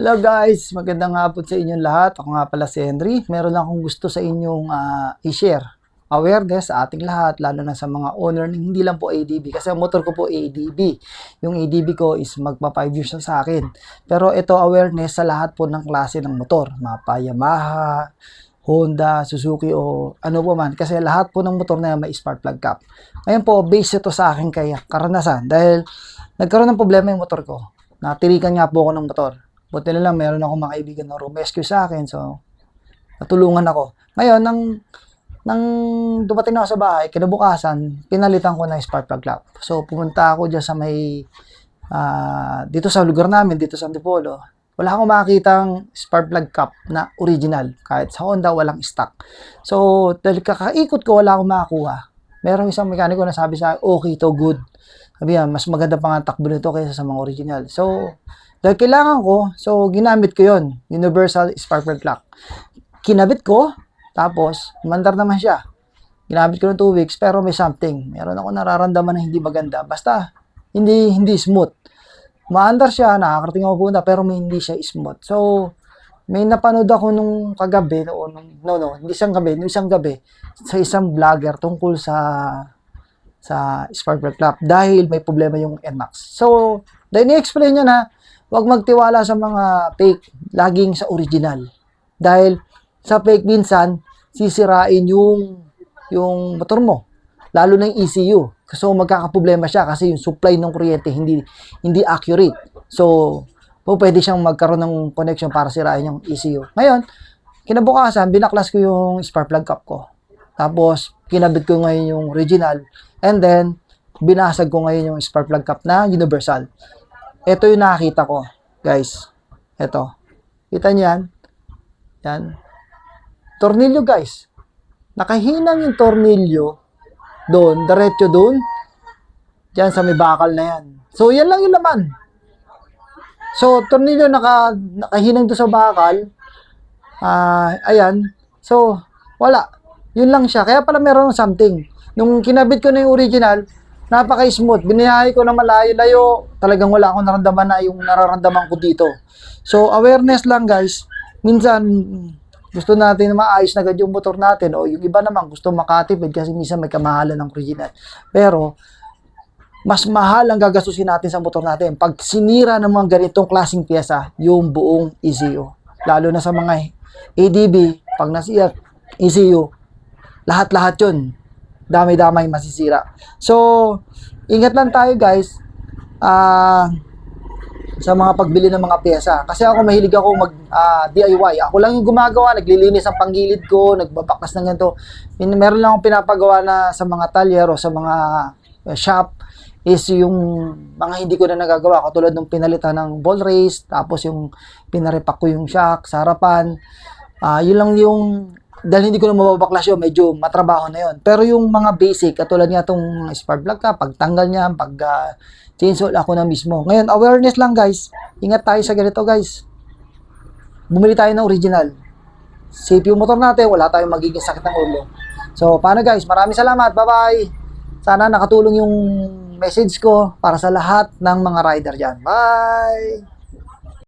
Hello guys, magandang hapon sa inyong lahat. Ako nga pala si Henry. Meron lang akong gusto sa inyong ah, i-share. Awareness sa ating lahat, lalo na sa mga owner ng hindi lang po ADB. Kasi ang motor ko po ADB. Yung ADB ko is magpa 5 years na sa akin. Pero ito awareness sa lahat po ng klase ng motor. Mapa Yamaha, Honda, Suzuki o ano po man. Kasi lahat po ng motor na yan may spark plug cap. Ngayon po, base ito sa akin kaya karanasan. Dahil nagkaroon ng problema yung motor ko. Natirikan nga po ako ng motor. Buti na lang, meron ako mga kaibigan na rescue sa akin. So, natulungan ako. Ngayon, nang, nang dumating na ako sa bahay, kinabukasan, pinalitan ko ng spark plug cap. So, pumunta ako dyan sa may, ah, dito sa lugar namin, dito sa Antipolo. Wala akong makakitang spark plug cap na original. Kahit sa Honda, walang stock. So, dahil kakaikot ko, wala akong makakuha. Merong isang mekaniko na sabi sa akin, okay to, good. Sabi yan, mas maganda pa nga takbo nito kaysa sa mga original. So, dahil kailangan ko, so ginamit ko yon Universal Spark Plug Clock. Kinabit ko, tapos, mandar naman siya. Ginamit ko ng 2 weeks, pero may something. Meron ako nararamdaman na hindi maganda. Basta, hindi hindi smooth. Maandar siya, nakakarating ako punta, pero may hindi siya smooth. So, may napanood ako nung kagabi, no, nung, no, no, hindi isang gabi, nung isang gabi, sa isang vlogger tungkol sa sa spark plug clap dahil may problema yung NMAX. So, dahil ni-explain niya na huwag magtiwala sa mga fake, laging sa original. Dahil sa fake minsan, sisirain yung yung motor mo. Lalo na yung ECU. So, magkakaproblema siya kasi yung supply ng kuryente hindi hindi accurate. So, po pwede siyang magkaroon ng connection para sirain yung ECU. Ngayon, kinabukasan, binaklas ko yung spark plug cap ko. Tapos, kinabit ko ngayon yung original. And then, binasag ko ngayon yung spark plug cap na universal. Ito yung nakakita ko, guys. Ito. Kita niyo yan? Tornilyo, guys. Nakahinang yung tornilyo doon, diretso doon. Diyan sa may bakal na yan. So, yan lang yung laman. So, tornilyo naka, nakahinang doon sa bakal. Ah, ayan. So, wala. Yun lang siya. Kaya pala meron something. Nung kinabit ko na yung original, napaka-smooth. Biniyahe ko na malayo-layo. Talagang wala akong naramdaman na yung nararamdaman ko dito. So, awareness lang guys. Minsan, gusto natin na maayos na agad yung motor natin o yung iba naman gusto makatipid kasi minsan may kamahalan ng original. Pero, mas mahal ang gagastusin natin sa motor natin. Pag sinira ng mga ganitong klaseng pyesa, yung buong ECU. Lalo na sa mga ADB, pag nasiya ECU, lahat-lahat yun. Dami-damay masisira. So, ingat lang tayo guys. Ah, sa mga pagbili ng mga pyesa. Kasi ako mahilig ako mag ah, DIY. Ako lang yung gumagawa, naglilinis ang panggilid ko, nagbabakas ng ganito. Meron lang akong pinapagawa na sa mga talyer o sa mga eh, shop is yung mga hindi ko na nagagawa katulad ng pinalitan ng ball race tapos yung pinarepak ko yung shock sa harapan Ah, yun lang yung dahil hindi ko na mababaklas yun, medyo matrabaho na yun. Pero yung mga basic, katulad nga itong spark plug ka, pagtanggal niya, pag uh, chainsaw ako na mismo. Ngayon, awareness lang guys. Ingat tayo sa ganito guys. Bumili tayo ng original. Safe yung motor natin, wala tayong magiging sakit ng ulo. So, paano guys? Maraming salamat. Bye-bye. Sana nakatulong yung message ko para sa lahat ng mga rider dyan. Bye!